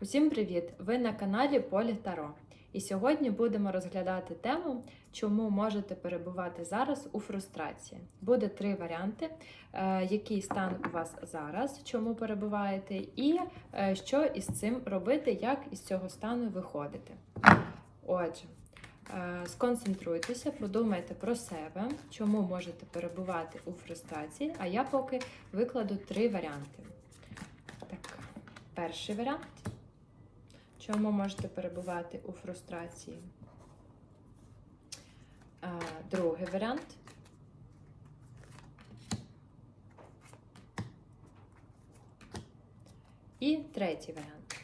Усім привіт! Ви на каналі Полі Таро. І сьогодні будемо розглядати тему, чому можете перебувати зараз у фрустрації. Буде три варіанти: е, який стан у вас зараз, чому перебуваєте, і е, що із цим робити, як із цього стану виходити. Отже, е, сконцентруйтеся, подумайте про себе, чому можете перебувати у фрустрації, а я поки викладу три варіанти. Так, перший варіант. Чому можете перебувати у фрустрації? Другий варіант. І третій варіант.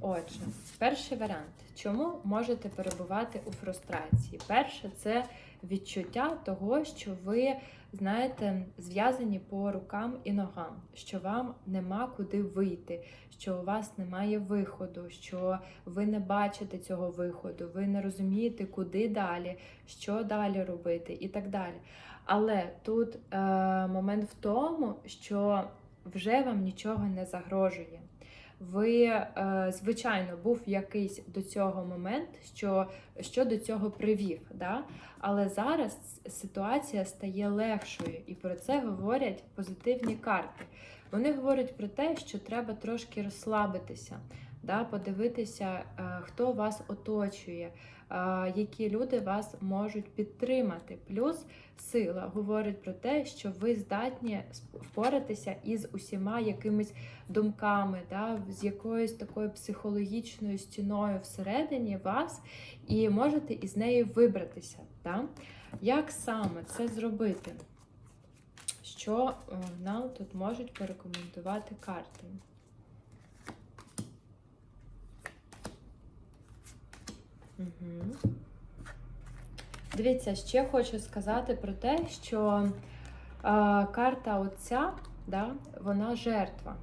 Отже, перший варіант. Чому можете перебувати у фрустрації? Перше, це відчуття того, що ви, знаєте, зв'язані по рукам і ногам, що вам нема куди вийти, що у вас немає виходу, що ви не бачите цього виходу, ви не розумієте, куди далі, що далі робити і так далі. Але тут е, момент в тому, що вже вам нічого не загрожує ви, е, звичайно, був якийсь до цього момент, що що до цього привів. Да? Але зараз ситуація стає легшою, і про це говорять позитивні карти. Вони говорять про те, що треба трошки розслабитися, да? подивитися, е, хто вас оточує, е, які люди вас можуть підтримати. Плюс сила говорить про те, що ви здатні впоратися із усіма якимись думками, да, з якоюсь такою психологічною стіною всередині вас, і можете із неї вибратися. Да? Як саме це зробити? Що е, нам тут можуть порекомендувати карти? Дивіться, ще хочу сказати про те, що е, карта Отця, да, вона жертва.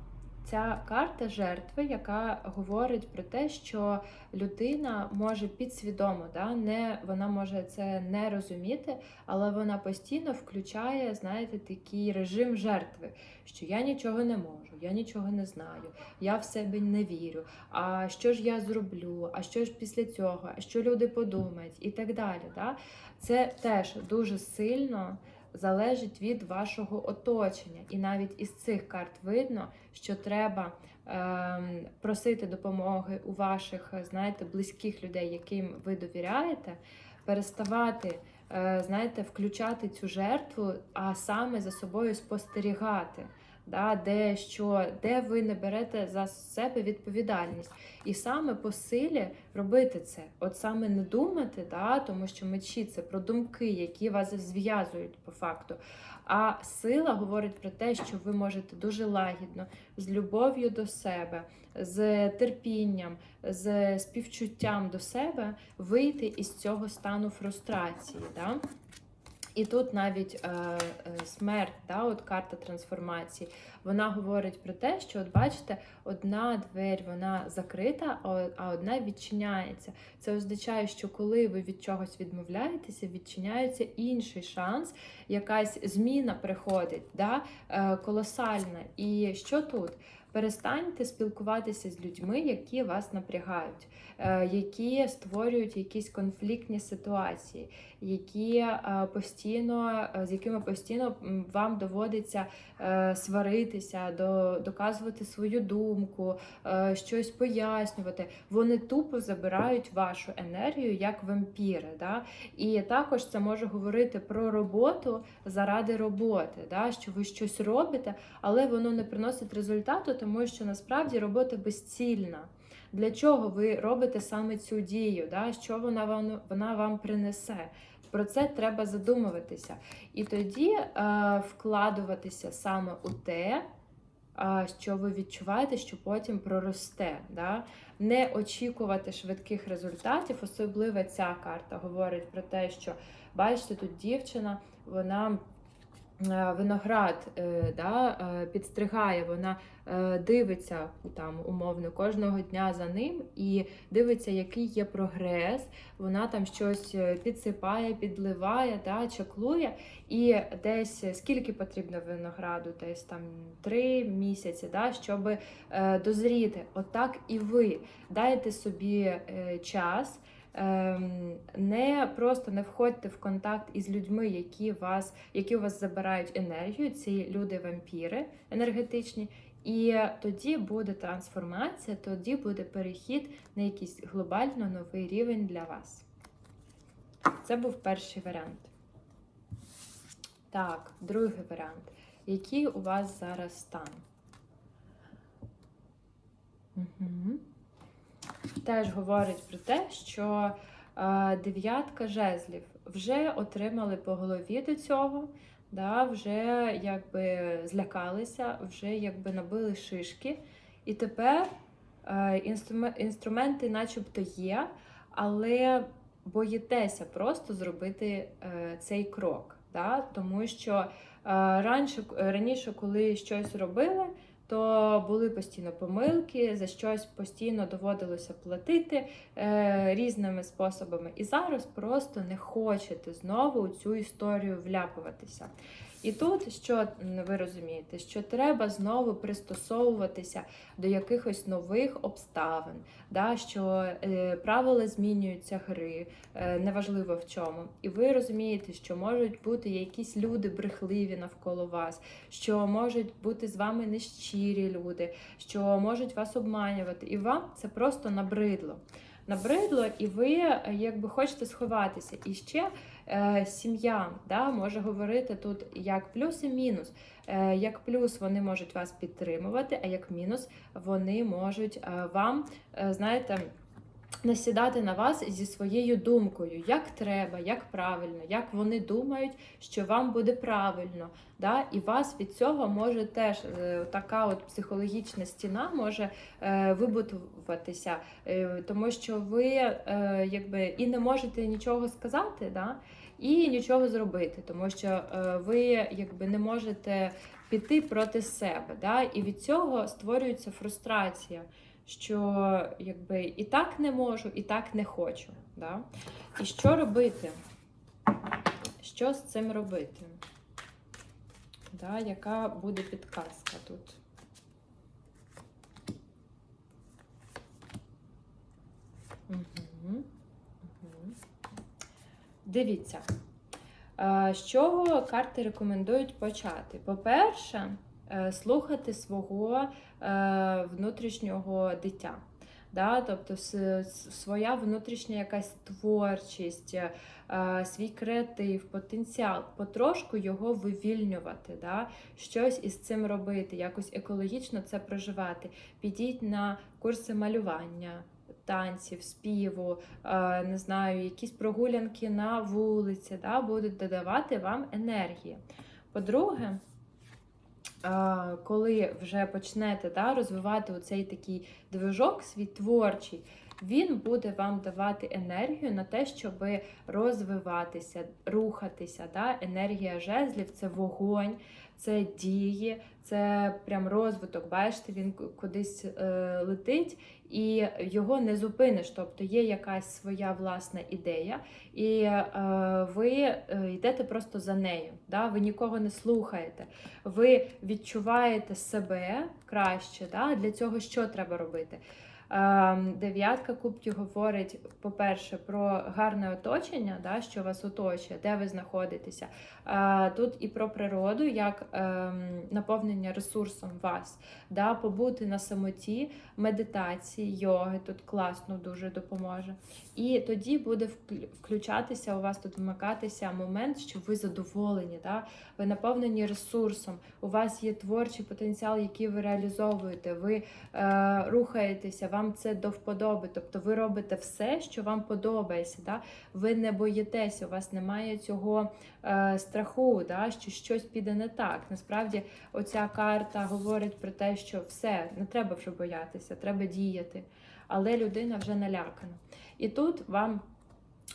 Ця карта жертви, яка говорить про те, що людина може підсвідомо, да, не, вона може це не розуміти, але вона постійно включає, знаєте, такий режим жертви, що я нічого не можу, я нічого не знаю, я в себе не вірю. А що ж я зроблю? А що ж після цього? А що люди подумають? І так далі. Да? Це теж дуже сильно залежить від вашого оточення. І навіть із цих карт видно, що треба е, просити допомоги у ваших, знаєте, близьких людей, яким ви довіряєте, переставати. Е, знаєте, включати цю жертву, а саме за собою спостерігати да, де що, де ви не берете за себе відповідальність. І саме по силі робити це. От саме не думати, да, тому що мечі це про думки, які вас зв'язують по факту. А сила говорить про те, що ви можете дуже лагідно, з любов'ю до себе, з терпінням, з співчуттям до себе вийти із цього стану фрустрації. Да? І тут навіть е, е, смерть, да, от карта трансформації, вона говорить про те, що, от бачите, одна двері закрита, а одна відчиняється. Це означає, що коли ви від чогось відмовляєтеся, відчиняється інший шанс, якась зміна приходить, да, е, колосальна. І що тут? Перестаньте спілкуватися з людьми, які вас напрягають, е, які створюють якісь конфліктні ситуації, які е, постійно, е, з якими постійно вам доводиться сваритися, доказувати свою думку, щось пояснювати. Вони тупо забирають вашу енергію як вампіри. Да? І також це може говорити про роботу заради роботи, да? що ви щось робите, але воно не приносить результату тому що насправді робота безцільна. Для чого ви робите саме цю дію? Да? Що вона вам вона вам принесе? Про це треба задумуватися. І тоді е, вкладуватися саме у те, е, що ви відчуваєте, що потім проросте. Да? Не очікувати швидких результатів, особливо ця карта говорить про те, що бачите, тут дівчина, вона виноград е, да, е, підстригає, вона е, дивиться там умовно кожного дня за ним і дивиться, який є прогрес. Вона там щось е, підсипає, підливає, да, чаклує. І десь е, скільки потрібно винограду, десь там три місяці, да, щоб е, дозріти. Отак і ви дайте собі е, час. Ем, Не просто не входьте в контакт із людьми, які вас, які у вас забирають енергію. Ці люди-вампіри енергетичні. І тоді буде трансформація, тоді буде перехід на якийсь глобально новий рівень для вас. Це був перший варіант. Так, другий варіант. Який у вас зараз стан? Угу. Теж говорить про те, що е, дев'ятка жезлів вже отримали по голові до цього, да, вже якби злякалися, вже якби набили шишки. І тепер е, інструмен- інструменти начебто є, але боїтеся просто зробити е, цей крок. Да? Тому що раніше, раніше, коли щось робили, то були постійно помилки, за щось постійно доводилося платити е, різними способами. І зараз просто не хочете знову у цю історію вляпуватися. І тут що ви розумієте, що треба знову пристосовуватися до якихось нових обставин, да, що е, правила змінюються гри, е, неважливо в чому. І ви розумієте, що можуть бути якісь люди брехливі навколо вас, що можуть бути з вами нещирі люди, що можуть вас обманювати, і вам це просто набридло. Набридло, і ви е, якби хочете сховатися. І ще е, сім'я да, може говорити тут як плюс і мінус. Е, як плюс вони можуть вас підтримувати, а як мінус вони можуть е, вам, е, знаєте, насідати на вас зі своєю думкою, як треба, як правильно, як вони думають, що вам буде правильно. Да? І вас від цього може теж е, така от психологічна стіна може е, вибудуватися, е, тому що ви е, якби і не можете нічого сказати, да? і нічого зробити, тому що е, ви якби не можете піти проти себе. Да? І від цього створюється фрустрація що якби і так не можу, і так не хочу. Да? І що робити? Що з цим робити? Да? Яка буде підказка тут? Угу. Угу. Дивіться, з чого карти рекомендують почати? По-перше, е, слухати свого е, внутрішнього дитя. Да? Тобто своя внутрішня якась творчість, е, свій креатив, потенціал, потрошку його вивільнювати, да? щось із цим робити, якось екологічно це проживати. Підіть на курси малювання. Танців, співу, е, не знаю, якісь прогулянки на вулиці, да, будуть додавати вам енергії. По-друге, коли вже почнете да, розвивати оцей такий движок, свій творчий, він буде вам давати енергію на те, щоб розвиватися, рухатися. Да? Енергія жезлів це вогонь, це дії, це прям розвиток. Бачите, він кудись е, летить і його не зупиниш. Тобто є якась своя власна ідея, і е, ви е, йдете просто за нею. Да? Ви нікого не слухаєте ви відчуваєте себе краще. Да? Для цього що треба робити? Ем, Дев'ятка кубків говорить, по-перше, про гарне оточення, да, що вас оточує, де ви знаходитеся. Е, Тут і про природу, як ем, наповнення ресурсом вас, да, побути на самоті, медитації, йоги тут класно дуже допоможе. І тоді буде включатися у вас тут вмикатися момент, що ви задоволені, да? ви наповнені ресурсом, у вас є творчий потенціал, який ви реалізовуєте, ви е, рухаєтеся, вам це до вподоби. Тобто ви робите все, що вам подобається. Да? Ви не боїтеся, у вас немає цього е, страху, да? що щось піде не так. Насправді, оця карта говорить про те, що все, не треба вже боятися, треба діяти. Але людина вже налякана. І тут вам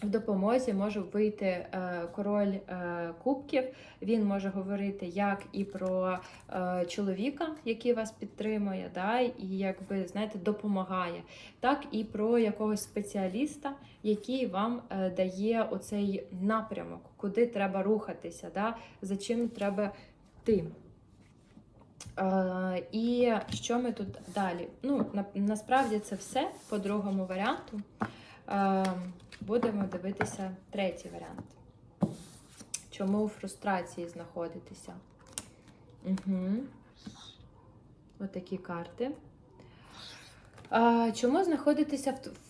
в допомозі може вийти е, король е, кубків. Він може говорити як і про е, чоловіка, який вас підтримує, да, і якби знаєте, допомагає, так і про якогось спеціаліста, який вам дає оцей напрямок, куди треба рухатися, да, за чим треба йти. І що ми тут далі? Ну, на, насправді це все по другому варіанту. Е, будемо дивитися третій варіант. Чому у фрустрації знаходитися? Угу. Отакі карти. А, чому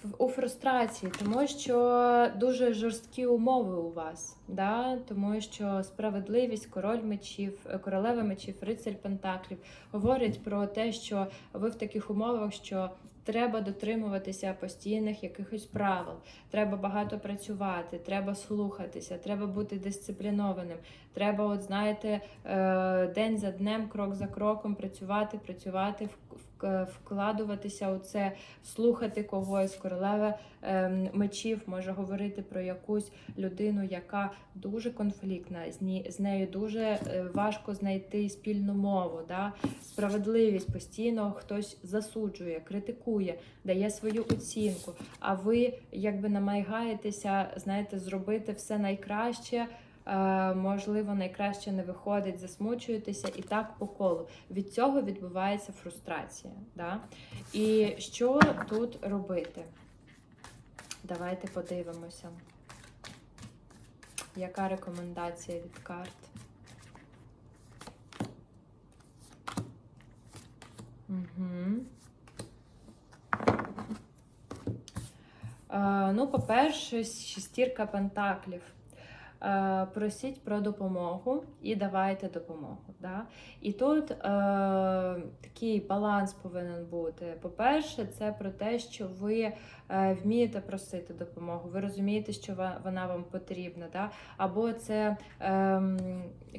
в, у фрустрації? Тому що дуже жорсткі умови у вас, да? тому що справедливість, король мечів, е, королева мечів, рицарь Пентаклів говорять про те, що ви в таких умовах, що треба дотримуватися постійних якихось правил, треба багато працювати, треба слухатися, треба бути дисциплінованим. Треба, от знаєте, е, день за днем, крок за кроком працювати, працювати, в- в- вкладуватися у це, слухати когось. Королева ем, мечів може говорити про якусь людину, яка дуже конфліктна, з нею дуже е, важко знайти спільну мову. Да? Справедливість постійно хтось засуджує, критикує, дає свою оцінку. А ви якби намагаєтеся, знаєте, зробити все найкраще. Е, Можливо, найкраще не виходить, засмучуєтеся і так по колу. Від цього відбувається фрустрація. Да? І що тут робити? Давайте подивимося. Яка рекомендація від карт? Угу. Е, ну, по-перше, шестірка пентаклів. Е, Просіть про допомогу і давайте допомогу. Да? І тут е, такий баланс повинен бути. По-перше, це про те, що ви вмієте просити допомогу, ви розумієте, що вона вам потрібна. Да? Або це е,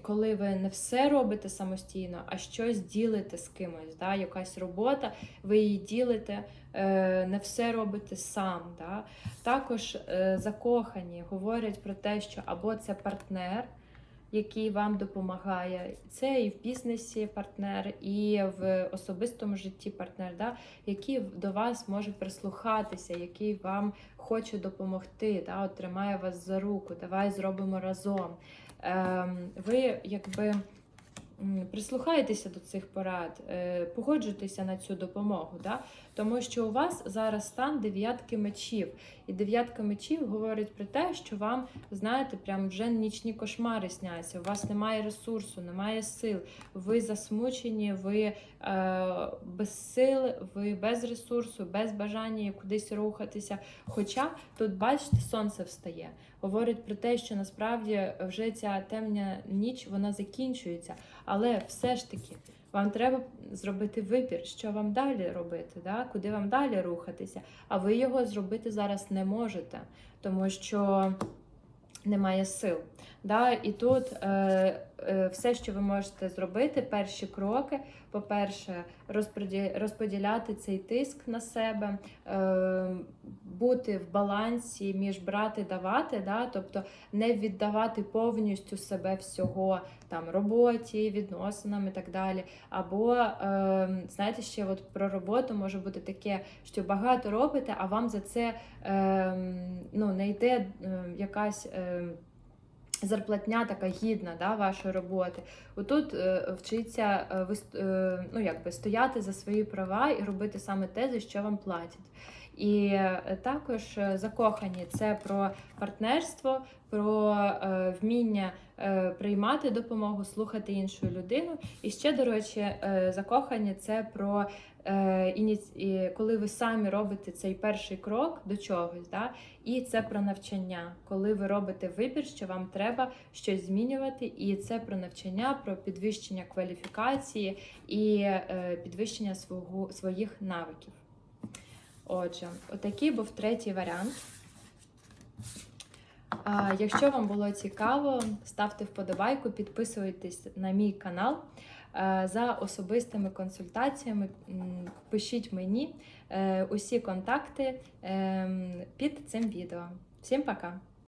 коли ви не все робите самостійно, а щось ділите з кимось. Да? Якась робота, ви її ділите, е, не все робите сам. Да? Також е, закохані говорять про те, що або це партнер, який вам допомагає, це і в бізнесі партнер, і в особистому житті партнер, да? який до вас може прислухатися, який вам хоче допомогти, да? тримає вас за руку, давай зробимо разом. Ем, ви якби. Прислухайтеся до цих порад, е, погоджуйтеся на цю допомогу, да? Тому що у вас зараз стан дев'ятки мечів. І дев'ятка мечів говорить про те, що вам, знаєте, прям вже нічні кошмари сняться. У вас немає ресурсу, немає сил, ви засмучені, ви е, без сил, ви без ресурсу, без бажання кудись рухатися. Хоча тут, бачите, сонце встає. Говорить про те, що насправді вже ця темна ніч вона закінчується, але все ж таки. Вам треба зробити вибір, що вам далі робити, да? куди вам далі рухатися. А ви його зробити зараз не можете, тому що немає сил. Да? І тут е, е, все, що ви можете зробити, перші кроки, по-перше, розподіляти цей тиск на себе, е, бути в балансі між брати давати, да? тобто не віддавати повністю себе всього там роботі, відносинам і так далі. Або е, знаєте, ще от про роботу може бути таке, що багато робите, а вам за це е, ну, не йде е, якась. Е, Зарплатня така гідна да, вашої роботи. Отут е, вчиться е, е, ну, якби стояти за свої права і робити саме те, за що вам платять. І е, також е, закохані це про партнерство, про е, вміння приймати допомогу, слухати іншу людину. І ще, до речі, закохані це про коли ви самі робите цей перший крок до чогось. Да? І це про навчання, коли ви робите вибір, що вам треба щось змінювати, і це про навчання, про підвищення кваліфікації і підвищення свого, своїх навиків. Отже, отакий був третій варіант. А, якщо вам було цікаво, ставте вподобайку, підписуйтесь на мій канал. Е, За особистими консультаціями пишіть мені е, усі контакти ем, під цим відео. Всім пока!